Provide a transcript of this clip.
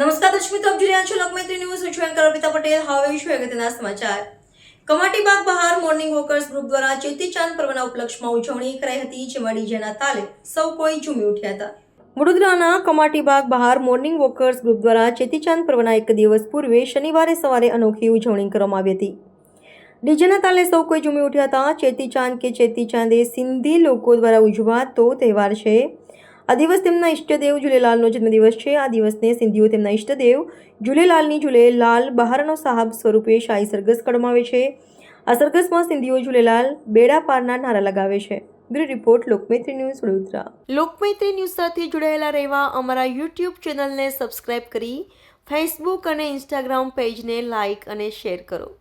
નમસ્કાર દર્શક આપ રહ્યા છો લોકમૈત્રી ન્યૂઝ. હું છું એન્કર અર્પિતા પટેલ. હવે વિશ્વ અગત્યના સમાચાર. કમાટી બાગ બહાર મોર્નિંગ વોકર્સ ગ્રુપ દ્વારા ચેતી ચાંદ પર્વના ઉપલક્ષમાં ઉજવણી કરાઈ હતી, જેમાં ડીજેના તાલે સૌ કોઈ ઝૂમી ઉઠ્યા હતા. વડોદરાના કમાટી બાગ બહાર મોર્નિંગ વોકર્સ ગ્રુપ દ્વારા ચેતીચાંદ પર્વના એક દિવસ પૂર્વે શનિવારે સવારે અનોખી ઉજવણી કરવામાં આવી હતી. ડીજેના તાલે સૌ કોઈ ઝૂમી ઉઠ્યા હતા. ચેતીચાંદ કે ચેતીચાંદ એ સિંધી લોકો દ્વારા ઉજવાતો તહેવાર છે. આ દિવસ તેમના ઈષ્ટદેવ ઝૂલેલાલનો જન્મદિવસ છે. આ દિવસને સિંધીઓ તેમના ઇષ્ટદેવ ઝૂલેલાલની ઝૂલેલાલ બહારનો સાહબ સ્વરૂપે શાહી સરઘસ કાઢવામાં છે. આ સરઘસમાં સિંધીઓ ઝૂલેલાલ બેડા પારના નારા લગાવે છે. Bureau report, Lokmaitri news, Vadodara. Lokmaitri news સાથે જોડાયેલા રહેવા અમારા યુટ્યુબ ચેનલને સબસ્ક્રાઇબ કરી, ફેસબુક અને ઇન્સ્ટાગ્રામ પેજને લાઇક અને શેર કરો.